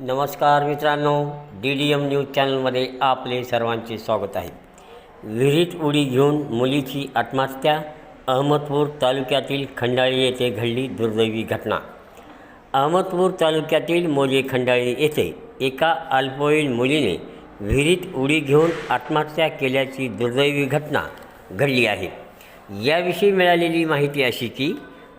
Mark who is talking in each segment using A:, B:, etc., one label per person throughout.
A: नमस्कार मित्रांनो D D M news चॅनलमध्ये आपले सर्वांचे स्वागत आहे. विहिरीत उडी घेऊन मुलीची आत्महत्या अहमदपूर तालुक्यातील खंडाळी येथे घडली दुर्दैवी घटना. अहमदपूर तालुक्यातील मोजे खंडाळी येथे एका अल्पवयीन मुलीने विहिरीत उडी घेऊन आत्महत्या केल्याची दुर्दैवी घटना घडली आहे. याविषयी मिळालेली माहिती अशी की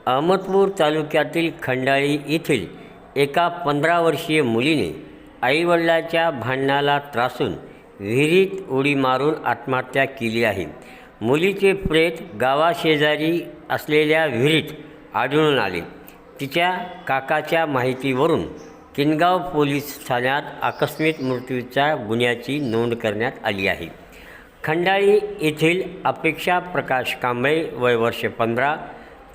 A: अहमदपूर तालुक्यातील खंडाळी येथील एका पंधरा वर्षीय मुलीने आईवडिलाच्या भांडणाला त्रासून विहिरीत उडी मारून आत्महत्या केली आहे. मुलीचे प्रेत गावाशेजारी असलेल्या विहिरीत आढळून आले. तिच्या काकाच्या माहितीवरून किनगाव पोलीस ठाण्यात आकस्मिक मृत्यूच्या गुन्ह्याची नोंद करण्यात आली आहे. खंडाळी येथील अपेक्षा प्रकाश कांबळे वय वर्ष पंधरा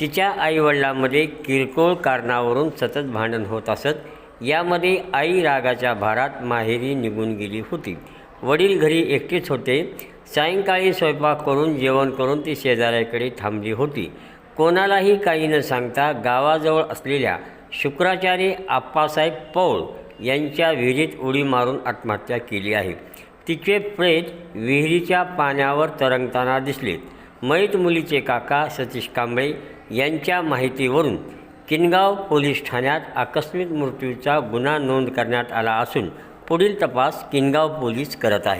A: तिच्या आईवडिलांमध्ये किरकोळ कारणावरून सतत भांडण होत असत. यामध्ये आई रागाच्या भारात माहेरी निघून गेली होती. वडील घरी एकटेच होते. सायंकाळी स्वयंपाक करून जेवण करून ती शेजाऱ्याकडे थांबली होती. कोणालाही काही न सांगता गावाजवळ असलेल्या शुक्राचार्य आप्पासाहेब पौळ यांच्या विहिरीत उडी मारून आत्महत्या केली आहे. तिचे प्रेत विहिरीच्या पाण्यावर तरंगताना दिसले. मयत मुलीचे काका सतीश कांबळे यांच्या माहितीवरून किनगाव पोलीस ठाण्यात आकस्मिक मृत्यूचा गुन्हा नोंद करण्यात आला असून पुढील तपास किनगाव पोलीस करत आहे